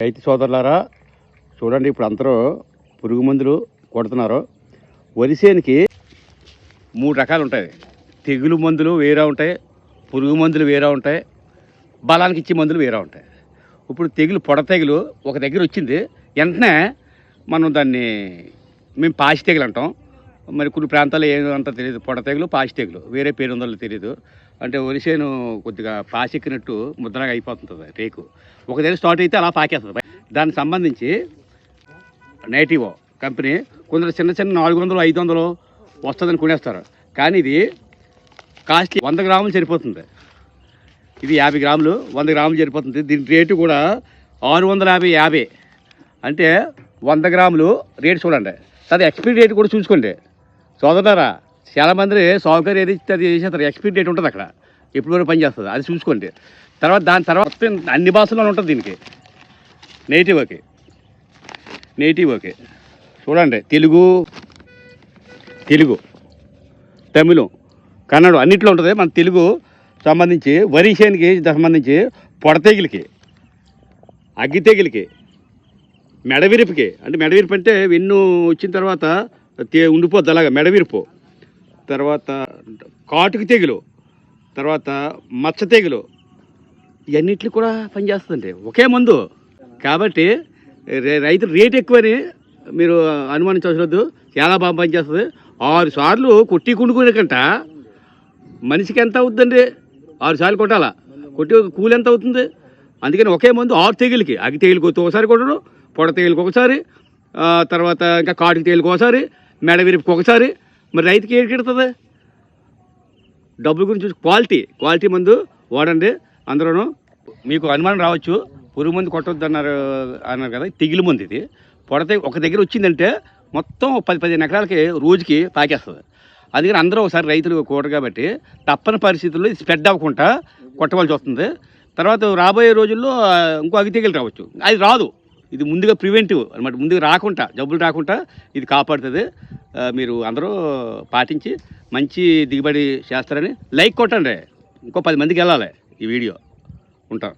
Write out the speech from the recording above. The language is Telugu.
రైతు సోదరులారా చూడండి ఇప్పుడు అందరూ పురుగు మందులు కొడుతున్నారు. వరిసేనికి మూడు రకాలు ఉంటాయి. తెగులు మందులు వేరే ఉంటాయి పురుగు మందులు వేరే ఉంటాయి బలానికి ఇచ్చే మందులు వేరే ఉంటాయి. ఇప్పుడు తెగులు పొడ తెగులు ఒక దగ్గర వచ్చింది. వెంటనే మనం దాన్ని మేము పాసి తెగులు అంటాం. మరి కొన్ని ప్రాంతాల్లో ఏమంతా తెలియదు పొడ తెగులు పాసి తెగులు వేరే పేరు ఉందో తెలియదు అంటే ఒరిసేను కొద్దిగా పాసెక్కినట్టు ముద్రగా అయిపోతుంది రేకు. ఒక దగ్గర స్టార్ట్ అయితే అలా పాకేస్తుంది. దానికి సంబంధించి నేటివో కంపెనీ కొందరు చిన్న చిన్న నాలుగు వందలు ఐదు వందలు వస్తుందని కొనేస్తారు. కానీ ఇది కాస్ట్లీ వంద గ్రాములు సరిపోతుంది. ఇది యాభై గ్రాములు వంద గ్రాములు సరిపోతుంది. దీని రేటు కూడా ఆరు వందల యాభై యాభై. అంటే వంద గ్రాములు రేటు చూడండి. అది ఎక్స్పైరీ రేటు కూడా చూసుకోండి. సోదరులారా చాలామంది సౌకర్యం ఏది ఇస్తే అది చేసేస్తారు. ఎక్స్పైరీ డేట్ ఉంటుంది అక్కడ. ఎప్పుడు వరకు పని చేస్తుంది అది చూసుకోండి. తర్వాత దాని తర్వాత అన్ని భాషల్లో ఉంటుంది దీనికి. నేటివ్ ఓకే నేటివ్ ఓకే చూడండి తెలుగు తెలుగు తమిళం కన్నడ అన్నిట్లో ఉంటుంది. మన తెలుగు సంబంధించి వరి సంబంధించి పొడతేగిలికి అగ్గి మెడవిరిపికి. అంటే మెడవిరిపు అంటే వెన్ను వచ్చిన తర్వాత ఉండిపోద్ది అలాగా మెడవిరుపు. తర్వాత కాటుకు తెగులు తర్వాత మచ్చ తెగులు ఇవన్నిట్లు కూడా పనిచేస్తుందండి ఒకే మందు. కాబట్టి రే- రైతు రేట్ ఎక్కువని మీరు అనుమానించవలసిన చాలా బాగా పనిచేస్తుంది. ఆరు సార్లు కొట్టి కుండుకునే కంట మనిషికి ఎంత అవుతుందండి? ఆరు సార్లు కొట్టాలా? కొట్టి కూలి ఎంత అవుతుంది? అందుకని ఒకే మందు ఆరు తెగులకి అగ్గి తెగులకి ఒకసారి కొట్టడం పొడ తెగులకి ఒకసారి తర్వాత ఇంకా కాటుకి తేలికి ఒకసారి మెడ విరిపుకి ఒకసారి మరి రైతుకి ఏడు కిడుతుంది? డబ్బుల గురించి క్వాలిటీ క్వాలిటీ మందు వాడండి. అందరూ మీకు అనుమానం రావచ్చు. పురుగు మందు కొట్టొద్దు అన్నారు అన్నారు కదా తెగిలి మందు ఇది. పొడతే ఒక దగ్గర వచ్చిందంటే మొత్తం పది పదిహేను ఎకరాలకి రోజుకి పాకేస్తుంది. అందుకని అందరూ ఒకసారి రైతులు కూడరు కాబట్టి తప్పని పరిస్థితుల్లో ఇది స్ప్రెడ్ అవ్వకుండా కొట్టవలసి వస్తుంది. తర్వాత రాబోయే రోజుల్లో ఇంకో అగ్గి తెగులు రావచ్చు. అది రాదు. ఇది ముందుగా ప్రివెంటివ్ అనమాట ముందుగా రాకుండా జబ్బులు రాకుండా ఇది కాపాడుతుంది. మీరు అందరూ పాటించి మంచి దిగుబడి చేస్తారని లైక్ కొట్టండి. ఇంకో పది మందికి వెళ్ళాలి ఈ వీడియో. ఉంటాం.